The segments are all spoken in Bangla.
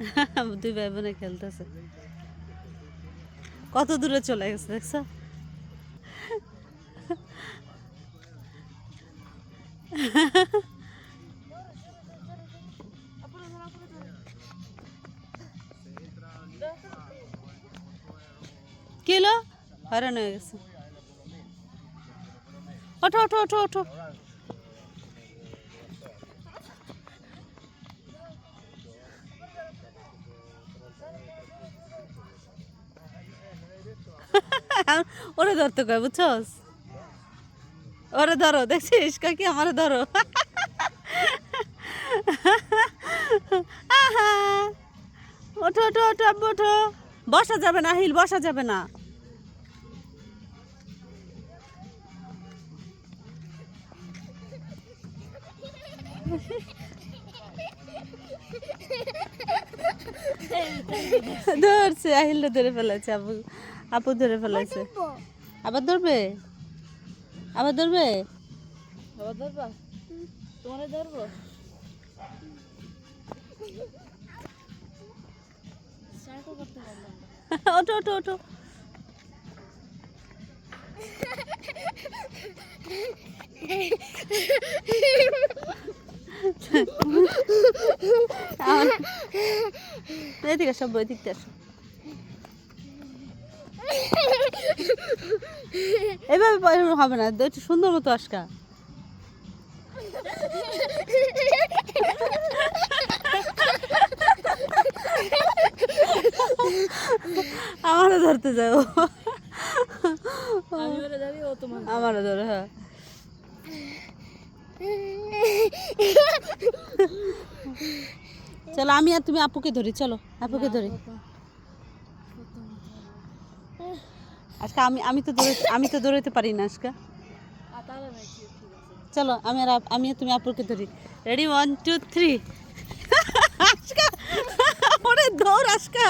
দুই ভাই বোনে খেলতেছে। কত দূরে চলে গেছে, দেখছ? কিলো হয়রান হয়ে গেছে। ওঠো ওঠো ওঠো ওঠো। ওরে ধরতে কয়, বুঝছস? ওরে ধরো, দেখছিস? কাকি আমারে ধরো? ওঠো ওঠো ওঠো, আব্বু, ওঠো। বসা যাবে না হিল বসা যাবে না। ধরছে আহিল ধরে ফেলেছে আপু আপু ধরে ফেলেছে আবার ধরবে? আবার ধরবে? আবার ধরবা? তোমারে ধরবো। ওঠো ওঠো ওঠো। এদিকে সব এদিকতে আসো। এভাবে হবে না একটু সুন্দর মতো আজকা আমারও ধরতে যাও। আমারও ধরো হ্যাঁ। চলো আমি আর তুমি আপুকে ধরি চলো আপুকে ধরি। আজকে আমি আমি তো দৌড়ে আমি তো দৌড়াতে পারি না আজকে। চলো, আমি আর আমি তুমি আপুকে ধরি। রেডি ওয়ান টু থ্রি আজকা, ওরে দৌড় আজকা।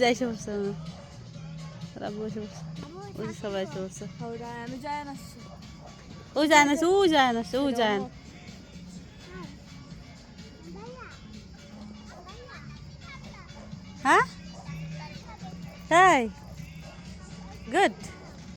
যাই সবাই ওরা আমি যাই না। Uzanas, uzanas, uzanas. Huh? Hi. Good.